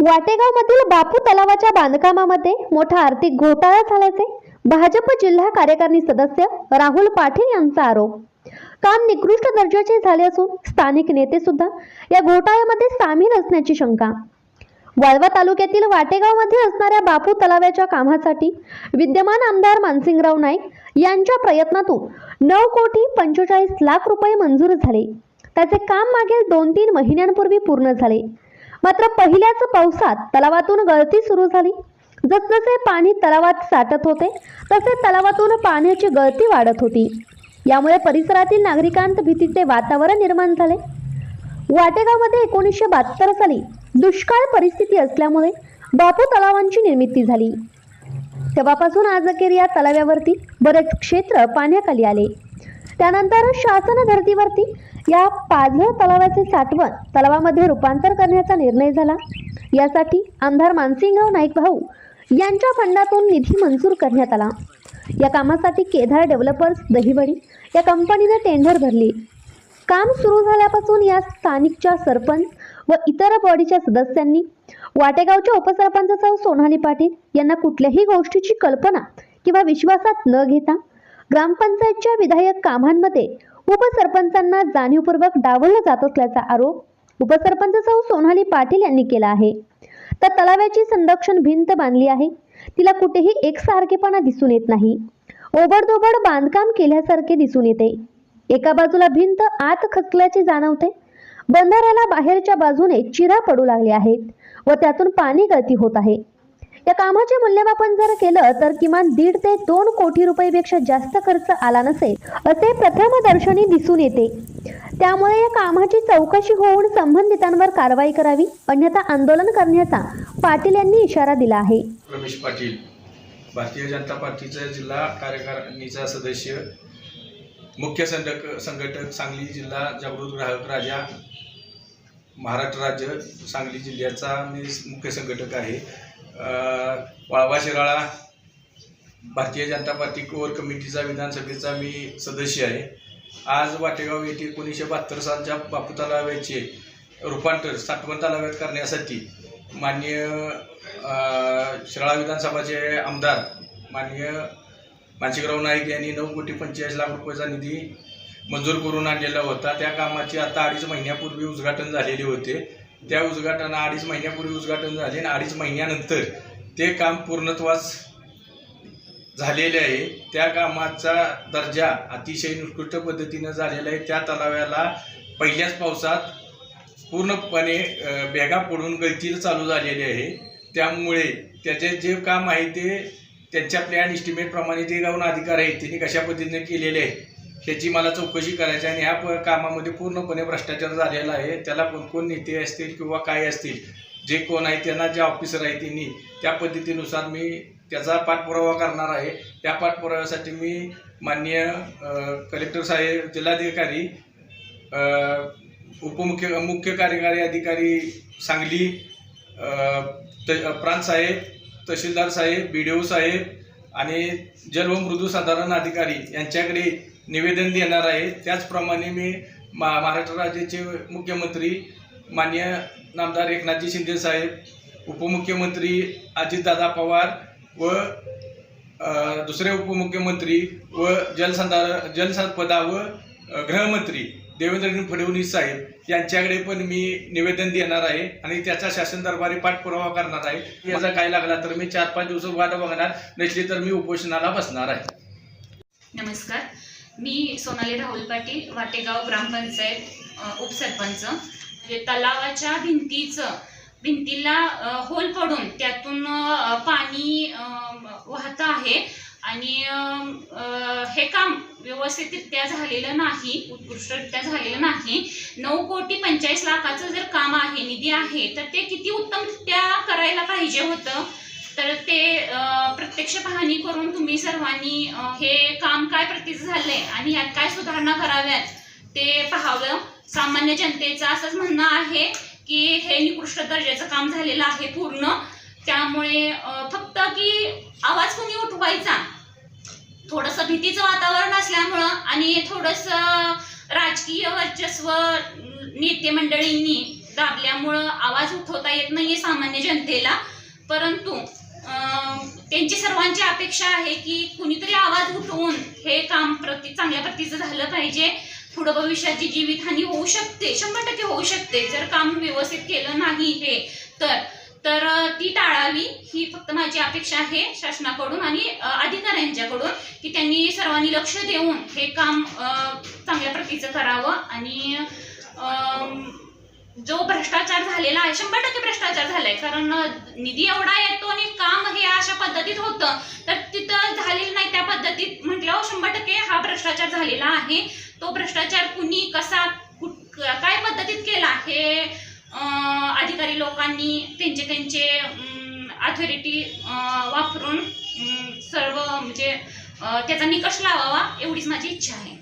वाटेगावमधील बापू तलावाच्या बांधकामामध्ये मोठा आर्थिक घोटाळा झाल्याचे भाजप जिल्हा कार्यकारिणी सदस्य राहुल पाटील यांचा आरोप. काम निकृष्ट दर्जाचे झाले असून स्थानिक नेते सुद्धा या घोटाळ्यामध्ये सामील असण्याची शंका. वाळवा तालुक्यातील वाटेगावमध्ये असणाऱ्या बापू तलावाच्या कामासाठी विद्यमान आमदार मानसिंगराव नाईक यांच्या प्रयत्नातून नऊ कोटी पंचेचाळीस लाख रुपये मंजूर झाले. त्याचे काम मागील दोन तीन महिन्यांपूर्वी पूर्ण झाले. मात्र पहिल्याच पावसात तलावातून गळती सुरू झाली. जसजसे पाणी तलावात साठत होते तसे तलावातून पाण्याची गळती वाढत होती. यामुळे परिसरातील नागरिकांत भीतीचे वातावरण निर्माण झाले. वाटेगावमध्ये एकोणीसशे बहात्तर साली दुष्काळ परिस्थिती असल्यामुळे बापू तलावांची निर्मिती झाली. तेव्हापासून आज अखेर या तलाव्यावरती बरेच क्षेत्र पाण्याखाली आले. त्यानंतर शासन धर्तीवरती या पाझर तलावाचे साठवण तलावामध्ये रूपांतर करण्याचा निर्णय झाला. यासाठी आमदार मानसिंगराव नाईक भाऊ यांच्या फंडातून निधी मंजूर करण्यात आला. या कामासाठी केदार डेव्हलपर्स दहिवडी या कंपनीने टेंडर भरली. काम सुरू झाल्यापासून या स्थानिकच्या सरपंच व इतर बॉडीच्या सदस्यांनी वाटेगावच्या उपसरपंच सौ सोनाली पाटील यांना कुठल्याही गोष्टीची कल्पना किंवा विश्वासात न घेता ग्रामपंचायतच्या विधायक कामांमध्ये उपसरपंचांना जाणीवपूर्वक डावललं जात असल्याचा आरोप उपसरपंच सौ सोनाली पाटील यांनी केला आहे. तर तलाव्याची संरक्षण भिंत बांधली आहे. तिला कुठेही एकसारखेपणा दिसून येत नाही. ओबडधोबड बांधकाम केल्यासारखे दिसून येते. एका बाजूला भिंत आत खचल्याचे जाणवते. बंधाऱ्याला बाहेरच्या बाजूने चिरा पडू लागले आहेत व त्यातून पाणी गळती होत आहे. या कामाचे मूल्यमापन जर केलं तर किमान दीड ते दोन कोटी रुपयेपेक्षा जास्त खर्च आला नसेल असे प्रथमदर्शनी दिसून येते. त्यामुळे या कामाची चौकशी होऊन संबंधितांवर कारवाई करावी अन्यथा आंदोलन करण्याचा पाटील यांनी इशारा दिला आहे. रमेश पाटील भारतीय जनता पार्टीचा जिल्हा कार्यकारिणीचा सदस्य मुख्य संघक संघटक सांगली जिल्हा जागृत ग्राहक राजा महाराष्ट्र राज्य सांगली जिल्ह्याचा मी मुख्य संघटक आहे. वाळवा शिराळा भारतीय जनता पार्टी कोर कमिटीचा विधानसभेचा मी सदस्य आहे. आज वाटेगाव येथे एकोणीसशे बहात्तर सालच्या बापू तलाव्याचे रूपांतर साठवण तलाव्यात करण्यासाठी माननीय शिराळा विधानसभाचे आमदार माननीय मानसिकराव नाईक यांनी नऊ कोटी पंचेचाळीस लाख रुपयाचा निधी मंजूर करून आणलेला होता. त्या कामाचे आता अडीच महिन्यापूर्वी उद्घाटन झालेले होते. त्या उद्घाटना अडीच महिन्यापूर्वी उद्घाटन झाले आणि अडीच महिन्यानंतर ते काम पूर्णत्वास झालेले आहे. त्या कामाचा दर्जा अतिशय निकृष्ट पद्धतीनं झालेला आहे. त्या तलाव्याला पहिल्याच पावसात पूर्णपणे अ, बॅगा पडून गळतीला चालू झालेली आहे. त्यामुळे त्याचे जे काम आहे ते त्यांच्या प्लॅन इस्टिमेटप्रमाणे जे गाऊन अधिकार आहेत त्यांनी कशा पद्धतीने केलेले आहे ह्याची मला चौकशी करायची आहे आणि ह्या प- कामामध्ये पूर्णपणे भ्रष्टाचार झालेला आहे. त्याला कोण कोण नेते असतील किंवा काय असतील जे कोण आहे त्यांना जे ऑफिसर आहे त्यांनी त्या पद्धतीनुसार मी त्याचा पाठपुरावा करणार आहे. त्या पाठपुराव्यासाठी मी माननीय कलेक्टर साहेब जिल्हाधिकारी उपमुख्य मुख्य कार्यकारी अधिकारी सांगली प्रांत साहेब तहसीलदार साहेब बी डी ओ साहेब आणि जल व मृदू साधारण अधिकारी यांच्याकडे निवेदन देणार आहे. त्याचप्रमाणे मी मा महाराष्ट्र राज्याचे मुख्यमंत्री मान्य नामदार एकनाथजी शिंदे साहेब उपमुख्यमंत्री अजितदादा पवार व दुसरे उपमुख्यमंत्री व जलसंधार जलसंपदा व गृहमंत्री देवेंद्र फडणवीस साहेब यांच्याकडे पण मी निवेदन देणार आहे आणि त्याचा शासन दरबारी पाठपुरावा करणार आहे. याचा काय लागला तर मी चार पाच दिवस वाट बघणार नसली तर मी उपोषणाला बसणार आहे. नमस्कार. मी सोनाली राहुल पाटील वाटेगाव ग्रामपंचायत उपसरपंच. म्हणजे तलावाच्या भिंतीचं भिंतीला होल पडून त्यातून पाणी वाहत आहे आणि हे काम व्यवस्थितरित्या झालेलं नाही उत्कृष्टरित्या झालेलं नाही. नऊ कोटी पंचाळीस लाखाचं जर काम आहे निधी आहे तर ते किती उत्तमरित्या करायला पाहिजे होतं? तर ते प्रत्यक्ष पाहणी करून तुम्ही सर्वांनी हे काम काय प्रतीचं झालंय आणि यात काय सुधारणा कराव्यात ते पाहावं. सामान्य जनतेचं असंच म्हणणं आहे की हे निकृष्ट दर्जाचं काम झालेलं आहे पूर्ण. त्यामुळे फक्त की आवाज कोणी उठवायचा? थोडंसं भीतीचं वातावरण असल्यामुळं आणि थोडंसं राजकीय वर्चस्व नेते मंडळींनी दाबल्यामुळं आवाज उठवता येत नाहीये सामान्य जनतेला. परंतु त्यांची सर्वांची अपेक्षा आहे की कुणीतरी आवाज उठवून हे काम प्रति चांगल्या प्रतीचं झालं पाहिजे. पुढं भविष्याची जीवितहानी होऊ शकते शंभर टक्के होऊ शकते. जर काम व्यवस्थित केलं नाही हे तर तर ती टाळावी ही फक्त माझी अपेक्षा आहे शासनाकडून आणि अं, यांच्याकडून की त्यांनी सर्वांनी लक्ष देऊन हे काम चांगल्या प्रतीचं करावं आणि जो भ्रष्टाचार झालेला आहे शंभर टक्के भ्रष्टाचार झालाय. कारण निधी एवढा येतो आणि काम हे अशा पद्धतीत होतं. तर तिथं झालेलं नाही त्या पद्धतीत म्हटल्यावर शंभर टक्के हा भ्रष्टाचार झालेला आहे. तो भ्रष्टाचार कुणी कसा कुठ काय पद्धतीत केला? हे अधिकारी लोकांनी त्यांचे त्यांचे अथॉरिटी वापरून सर्व म्हणजे त्याचा निकष लावावा एवढीच माझी इच्छा आहे.